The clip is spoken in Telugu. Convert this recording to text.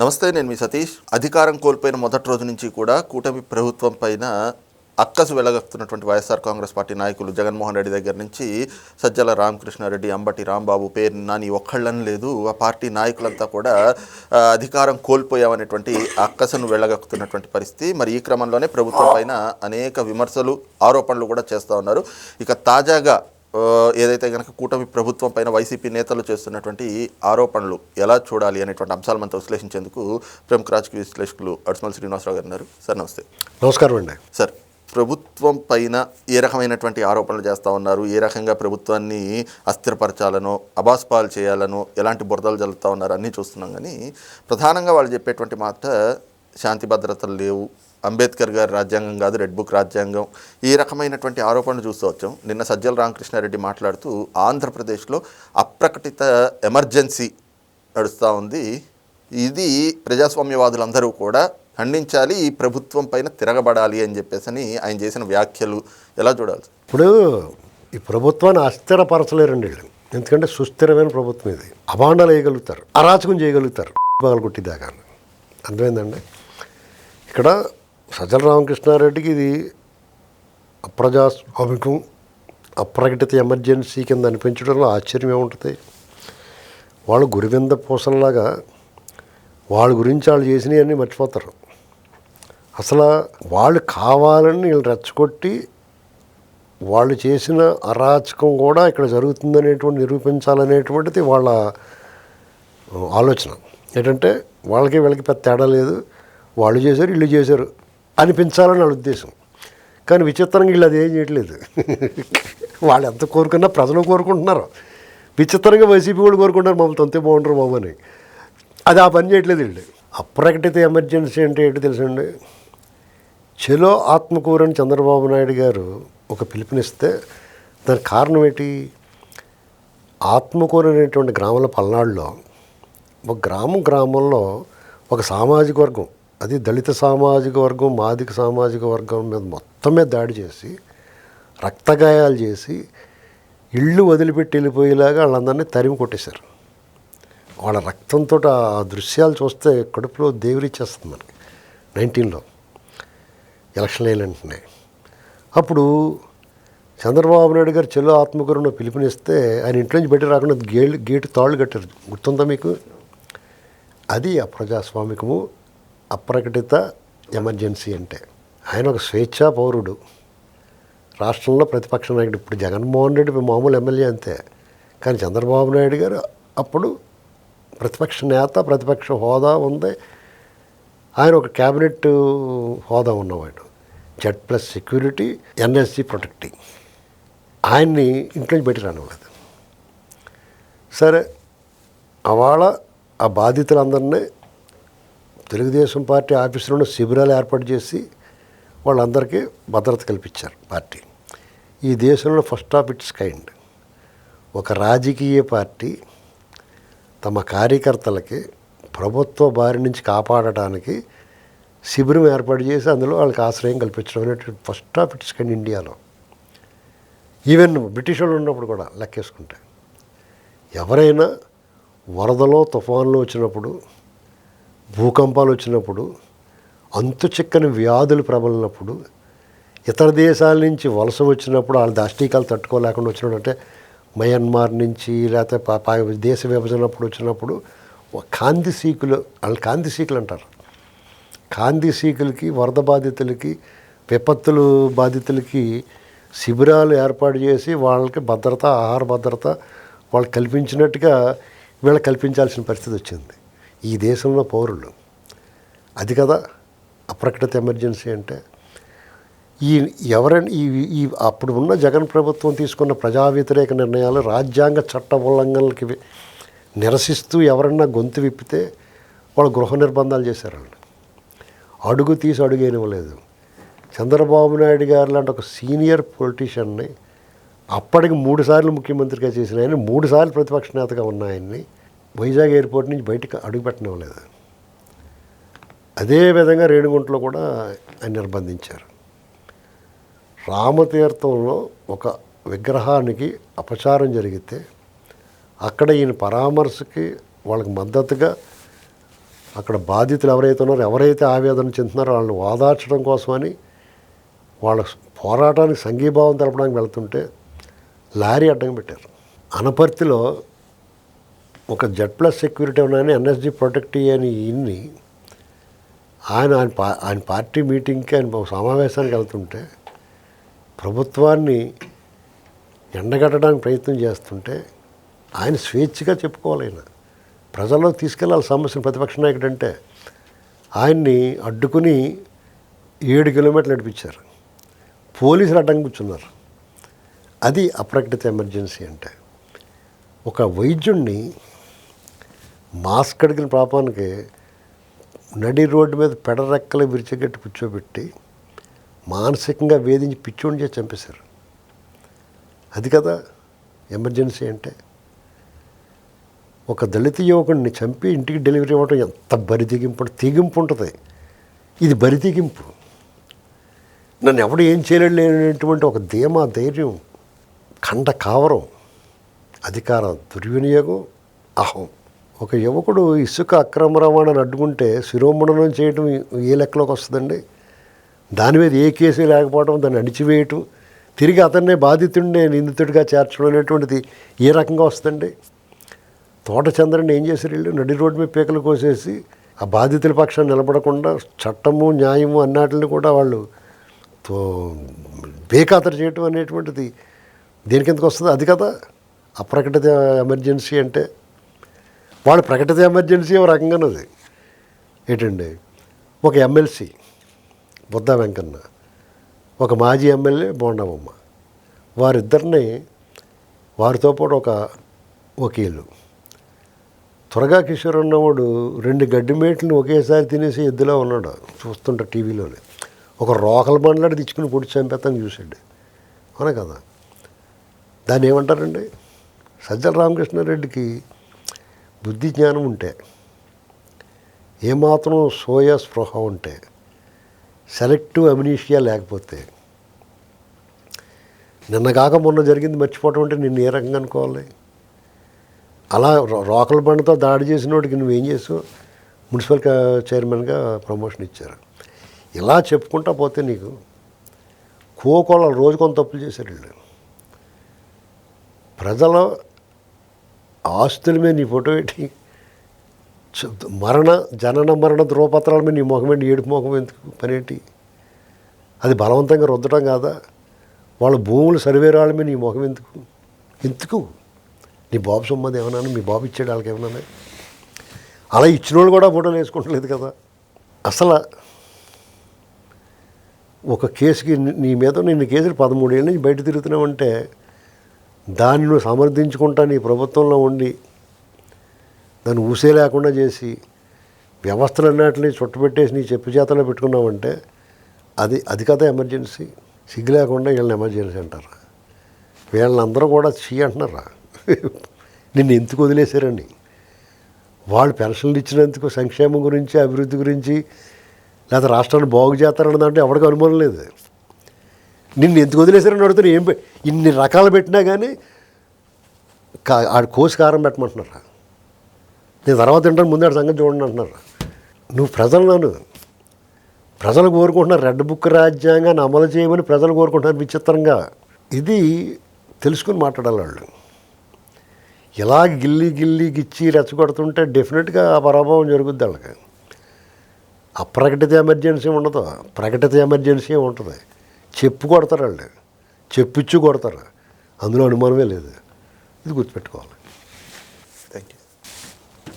నమస్తే నేను మీ సతీష్. అధికారం కోల్పోయిన మొదటి రోజు నుంచి కూడా కూటమి ప్రభుత్వం పైన అక్కసు వెలగస్తున్నటువంటి వైఎస్ఆర్ కాంగ్రెస్ పార్టీ నాయకులు జగన్మోహన్ రెడ్డి దగ్గర నుంచి సజ్జల రామకృష్ణారెడ్డి అంబటి రాంబాబు పేరు నాని ఒక్కళ్ళని లేదు. ఆ పార్టీ నాయకులంతా కూడా అధికారం కోల్పోయామనేటువంటి అక్కసును వెళ్ళగక్కుతున్నటువంటి పరిస్థితి. మరి ఈ క్రమంలోనే ప్రభుత్వం పైన అనేక విమర్శలు ఆరోపణలు కూడా చేస్తూ ఉన్నారు. ఇక తాజాగా ఏదైతే కనుక కూటమి ప్రభుత్వం పైన వైసీపీ నేతలు చేస్తున్నటువంటి ఆరోపణలు ఎలా చూడాలి అనేటువంటి అంశాలు మనతో విశ్లేషించేందుకు ప్రముఖ రాజకీయ విశ్లేషకులు అడ్స్మల్ శ్రీనివాసరావు గారు ఉన్నారు. సార్ నమస్తే. నమస్కారం అండి. సార్ ప్రభుత్వం పైన ఏ రకమైనటువంటి ఆరోపణలు చేస్తూ ఉన్నారు? ఏ రకంగా ప్రభుత్వాన్ని అస్థిరపరచాలనో అబాస్పాలు చేయాలనో ఎలాంటి బురదలు జల్లుతూ ఉన్నారు? అన్నీ చూస్తున్నాం. కానీ ప్రధానంగా వాళ్ళు చెప్పేటువంటి మాట శాంతి భద్రతలు లేవు అంబేద్కర్ గారి రాజ్యాంగం కాదు రెడ్ బుక్ రాజ్యాంగం. ఈ రకమైనటువంటి ఆరోపణలు చూస్తూ వచ్చాం. నిన్న సజ్జల రామకృష్ణారెడ్డి మాట్లాడుతూ ఆంధ్రప్రదేశ్లో అప్రకటిత ఎమర్జెన్సీ నడుస్తూ ఉంది. ఇది ప్రజాస్వామ్యవాదులందరూ కూడా ఖండించాలి ఈ ప్రభుత్వం పైన తిరగబడాలి అని చెప్పేసి అని ఆయన చేసిన వ్యాఖ్యలు. ఎలా చూడాలి? ఇప్పుడు ఈ ప్రభుత్వాన్ని అస్థిరపరచలేరండి వీళ్ళు. ఎందుకంటే సుస్థిరమైన ప్రభుత్వం ఇది. అభాండాలు వేయగలుగుతారు అరాచకం చేయగలుగుతారు. పగలు దాకా అర్థమైందండి? ఇక్కడ సజ్జల రామకృష్ణారెడ్డికి ఇది అప్రజాస్వామికం అప్రకటిత ఎమర్జెన్సీ కింద అనిపించడంలో ఆశ్చర్యం ఏముంటుంది? వాళ్ళు గురివింద పూసల్లాగా వాళ్ళ గురించి వాళ్ళు చేసినవన్నీ మర్చిపోతారు. అసలు వాళ్ళు కావాలని వీళ్ళు రెచ్చగొట్టి వాళ్ళు చేసిన అరాచకం కూడా ఇక్కడ జరుగుతుందనేటువంటి నిరూపించాలనేటువంటిది వాళ్ళ ఆలోచన. ఏంటంటే వాళ్ళకి వీళ్ళకి పెద్ద తేడా లేదు. వాళ్ళు చేశారు వీళ్ళు చేశారు. అనిపించాలని వాళ్ళ ఉద్దేశం. కానీ విచిత్రంగా వీళ్ళు అది ఏం చేయట్లేదు. వాళ్ళు ఎంత కోరుకున్నా ప్రజలు కోరుకుంటున్నారు. విచిత్రంగా వైసీపీ కూడా కోరుకుంటారు మమ్మల్ని తొంతే బాగుంటారు బాబు అని. అది ఆ పని చేయట్లేదు వీళ్ళు. అప్రకటిత ఎమర్జెన్సీ అంటే ఏంటి తెలుసండి చెలో ఆత్మకూరని చంద్రబాబు నాయుడు గారు ఒక పిలుపునిస్తే దానికి కారణం ఏంటి? ఆత్మకూరు అనేటువంటి గ్రామాల పల్నాడులో ఒక గ్రామం గ్రామంలో ఒక సామాజిక వర్గం అది దళిత సామాజిక వర్గం మాదిక సామాజిక వర్గం మీద మొత్తం మీద దాడి చేసి రక్తగాయాలు చేసి ఇళ్ళు వదిలిపెట్టి వెళ్ళిపోయేలాగా వాళ్ళందరినీ తరిమి కొట్టేశారు. వాళ్ళ రక్తంతో ఆ దృశ్యాలు చూస్తే కడుపులో దేవురిచ్చేస్తుంది మనకి. నైన్టీన్లో ఎలక్షన్ అయినంటనే అప్పుడు చంద్రబాబు నాయుడు గారు చెల్లో ఆత్మకూరును పిలుపునిస్తే ఆయన ఇంట్లోంచి బయట రాకుండా గేళ్ళు గేటు తాళ్ళు కట్టారు. గుర్తుందా మీకు? అది ఆ ప్రజాస్వామికము. అప్రకటిత ఎమర్జెన్సీ అంటే. ఆయన ఒక స్వేచ్ఛా పౌరుడు. రాష్ట్రంలో ప్రతిపక్ష నాయకుడు ఇప్పుడు జగన్మోహన్ రెడ్డి మామూలు ఎమ్మెల్యే అంతే. కానీ చంద్రబాబు నాయుడు గారు అప్పుడు ప్రతిపక్ష నేత ప్రతిపక్ష హోదా ఉంది. ఆయన ఒక క్యాబినెట్ హోదా ఉన్నవాడు. Z plus security NSC protecting. ఆయన్ని ఇంట్లోంచి బయట రానివ్వలేదు. సరే అవాళ ఆ బాధితులందరినీ తెలుగుదేశం పార్టీ ఆఫీసులోనే శిబిరాలు ఏర్పాటు చేసి వాళ్ళందరికీ భద్రత కల్పించారు పార్టీ. ఈ దేశంలో ఫస్ట్ ఆఫ్ ఇట్స్ కైండ్. ఒక రాజకీయ పార్టీ తమ కార్యకర్తలకి ప్రభుత్వ బారి నుంచి కాపాడటానికి శిబిరం ఏర్పాటు చేసి అందులో వాళ్ళకి ఆశ్రయం కల్పించడం అనేటువంటి ఫస్ట్ ఆఫ్ ఇట్స్ కైండ్ ఇండియాలో. ఈవెన్ బ్రిటిష్ వాళ్ళు ఉన్నప్పుడు కూడా లెక్కేసుకుంటే. ఎవరైనా వరదలో తుఫాన్లో వచ్చినప్పుడు భూకంపాలు వచ్చినప్పుడు అంతు చిక్కని వ్యాధులు ప్రబలినప్పుడు ఇతర దేశాల నుంచి వలస వచ్చినప్పుడు వాళ్ళ దాష్టీకాలు తట్టుకోలేకుండా వచ్చినప్పుడు అంటే మయన్మార్ నుంచి లేకపోతే పా- దేశ విభజనప్పుడు వచ్చినప్పుడు కాంతి సీకులు వాళ్ళు కాంతి సీకులు అంటారు. కాంతి సీకులకి వరద బాధితులకి విపత్తులు బాధితులకి శిబిరాలు ఏర్పాటు చేసి వాళ్ళకి భద్రత ఆహార భద్రత వాళ్ళు కల్పించినట్టుగా వీళ్ళు కల్పించాల్సిన పరిస్థితి వచ్చింది. ఈ దేశంలో పౌరులు. అది కదా అప్రకటిత ఎమర్జెన్సీ అంటే. ఈ ఎవరైనా ఈ ఈ అప్పుడు ఉన్న జగన్ ప్రభుత్వం తీసుకున్న ప్రజా వ్యతిరేక నిర్ణయాలు రాజ్యాంగ చట్ట ఉల్లంఘనలకి నిరసిస్తూ ఎవరన్నా గొంతు విప్పితే వాళ్ళు గృహ నిర్బంధాలు చేశారు వాళ్ళు. అడుగు తీసి అడుగేనివ్వలేదు చంద్రబాబు నాయుడు గారు లాంటి ఒక సీనియర్ పొలిటీషియన్ని అప్పటికి మూడుసార్లు ముఖ్యమంత్రిగా చేసిన ఆయన మూడుసార్లు ప్రతిపక్ష నేతగా ఉన్న ఆయన్ని వైజాగ్ ఎయిర్పోర్ట్ నుంచి బయటకు అడుగుపెట్టడం లేదు. అదే విధంగా రేణిగుంటలో కూడా ఆయన నిర్బంధించారు. రామతీర్థంలో ఒక విగ్రహానికి అపచారం జరిగితే అక్కడ ఈయన పరామర్శకి వాళ్ళకి మద్దతుగా అక్కడ బాధితులు ఎవరైతే ఉన్నారో ఎవరైతే ఆవేదన చెందుతున్నారో వాళ్ళని ఓదార్చడం కోసమని వాళ్ళ పోరాటానికి సంఘీభావం తెలపడానికి వెళ్తుంటే లారీ అడ్డం పెట్టారు. అనపర్తిలో ఒక జెడ్ ప్లస్ సెక్యూరిటీ ఉన్నాయని ఎన్ఎస్జి ప్రొటెక్ట్ అని ఇన్ని ఆయన ఆయన పా ఆయన పార్టీ మీటింగ్కి ఆయన సమావేశానికి వెళ్తుంటే ప్రభుత్వాన్ని ఎండగట్టడానికి ప్రయత్నం చేస్తుంటే ఆయన స్వేచ్ఛగా చెప్పుకోవాలి ఆయన ప్రజల్లోకి తీసుకెళ్ళాలి సమస్యను ప్రతిపక్ష నాయకుడు అంటే ఆయన్ని అడ్డుకుని ఏడు కిలోమీటర్లు నడిపించారు. పోలీసులు అడ్డం కూర్చున్నారు. అది అప్రకటిత ఎమర్జెన్సీ అంటే ఒక వైద్యుణ్ణి మాస్క్ అడిగిన పాపానికి నడి రోడ్డు మీద పెడరెక్కలు విరిచిగట్టి కూర్చోబెట్టి మానసికంగా వేధించి పిచ్చోడి చేసి చంపేశారు. అది కదా ఎమర్జెన్సీ అంటే. ఒక దళిత యువకుడిని చంపి ఇంటికి డెలివరీ ఇవ్వడం ఎంత బరి తెగింపు తెగింపు ఉంటుంది. ఇది బరి తెగింపు నన్ను ఎవడు ఏం చేయలేనటువంటి ఒక ధీమా ధైర్యం కండ కావరం అధికార దుర్వినియోగం అహం. ఒక యువకుడు ఇసుక అక్రమ రవాణాను అడ్డుకుంటే శిరోమండనం చేయడం ఏ లెక్కలోకి వస్తుందండి? దాని మీద ఏ కేసు లేకపోవడం దాన్ని అణిచివేయటం తిరిగి అతన్నే బాధితుడినే నిందితుడిగా చేర్చడం అనేటువంటిది ఏ రకంగా వస్తుందండి? తోట చంద్రని ఏం చేశారు వీళ్ళు? నడి రోడ్డు మీద పీకలు కోసేసి ఆ బాధితుల పక్షాన్ని నిలబడకుండా చట్టము న్యాయము అన్నాటిని కూడా వాళ్ళు బేఖాతరు చేయటం అనేటువంటిది దేనికి వస్తుంది? అది కదా అప్రకటిత ఎమర్జెన్సీ అంటే వాళ్ళు ప్రకటిత ఎమర్జెన్సీ ఒక రకంగానది. ఏంటండి? ఒక ఎమ్మెల్సీ బుద్ధ వెంకన్న ఒక మాజీ ఎమ్మెల్యే బోండమ్మ వారిద్దరిని వారితో పాటు ఒక వకీలు. త్వరగా కిషోర్ ఉన్నవాడు రెండు గడ్డి మేట్లను ఒకేసారి తినేసి ఎద్దులో ఉన్నాడు. చూస్తుంటా టీవీలోనే. ఒక రోకల బండ్లాడి తెచ్చుకుని పొడి చంపేస్తాను చూసాడు అవునా కదా? దాన్ని ఏమంటారండి? సజ్జల రామకృష్ణారెడ్డికి బుద్ధి జ్ఞానం ఉంటే ఏమాత్రం సోయ స్పృహ ఉంటే సెలెక్టివ్ అమినీషియా లేకపోతే నిన్న కాక మొన్న జరిగింది మర్చిపోవటం అంటే నిన్ను ఏ రకంగా అనుకోవాలి? అలా రోకల బండతో దాడి చేసినోడికి నువ్వేం చేసావు? మున్సిపల్ చైర్మన్గా ప్రమోషన్ ఇచ్చారు. ఇలా చెప్పుకుంటా పోతే నీకు కోకోల రోజు కొంత తప్పులు చేశారు వీళ్ళు. ప్రజల ఆస్తుల మీద నీ ఫోటో పెట్టి మరణ జనన మరణ ధ్రువపత్రాల మీద నీ ముఖం ఏంటి ఏడుపు ముఖం ఎందుకు? పనేంటి అది బలవంతంగా రుద్దటం కాదా? వాళ్ళ భూములు సర్వేరాళ్ళ మీద నీ ముఖం ఎందుకు? ఎందుకు? నీ బాబు సొమ్మది ఏమన్నా? మీ బాబు ఇచ్చాడు వాళ్ళకి ఏమన్నా? అలా ఇచ్చిన వాళ్ళు కూడా ఫోటోలు వేసుకుంటలేదు కదా. అసలు ఒక కేసుకి నీ- మీద నిన్న కేసులు పదమూడేళ్ళ నుంచి బయట తిరుగుతున్నామంటే దాన్ని సమర్థించుకుంటా నీ ప్రభుత్వంలో ఉండి దాన్ని ఊసే లేకుండా చేసి వ్యవస్థలు అన్నట్లని చుట్టపెట్టేసి నీ చెప్పు చేతలో పెట్టుకున్నావంటే అది అది కదా ఎమర్జెన్సీ. సిగ్గు లేకుండా వీళ్ళని ఎమర్జెన్సీ అంటారు? వీళ్ళందరూ కూడా చీ అంటున్నారా? నిన్ను ఎందుకు వదిలేశారని వాళ్ళు పెన్షన్లు ఇచ్చినందుకు సంక్షేమం గురించి అభివృద్ధి గురించి లేదా రాష్ట్రాన్ని బాగు చేస్తారన్న దాంట్లో ఎవరికి అనుమానం లేదు. నిన్ను ఎందుకు వదిలేశారని అడుగుతారు ఏం ఇన్ని రకాలు పెట్టినా కానీ కా ఆడ కోసి కారం పెట్టమంటున్నారా నేను తర్వాత తింటాను ముందు ఆడ సంగతి చూడండి అంటున్నారు నువ్వు ప్రజలు నన్ను. ప్రజలు కోరుకుంటున్నారు రెడ్ బుక్ రాజ్యాంగాన్ని అమలు చేయమని ప్రజలు కోరుకుంటున్నారు విచిత్రంగా. ఇది తెలుసుకుని మాట్లాడాలి వాళ్ళు. ఇలా గిల్లి గిల్లి గిచ్చి రెచ్చగొడుతుంటే డెఫినెట్గా ఆ పరాభవం జరుగుద్ది వాళ్ళకి. అప్రకటిత ఎమర్జెన్సీ ఉండదు. ప్రకటిత ఎమర్జెన్సీ ఉంటుంది? చెప్పు కొడతారు వాళ్ళు. చెప్పిచ్చు కొడతారు. అందులో అనుమానమే లేదు. ఇది గుర్తుపెట్టుకోవాలి.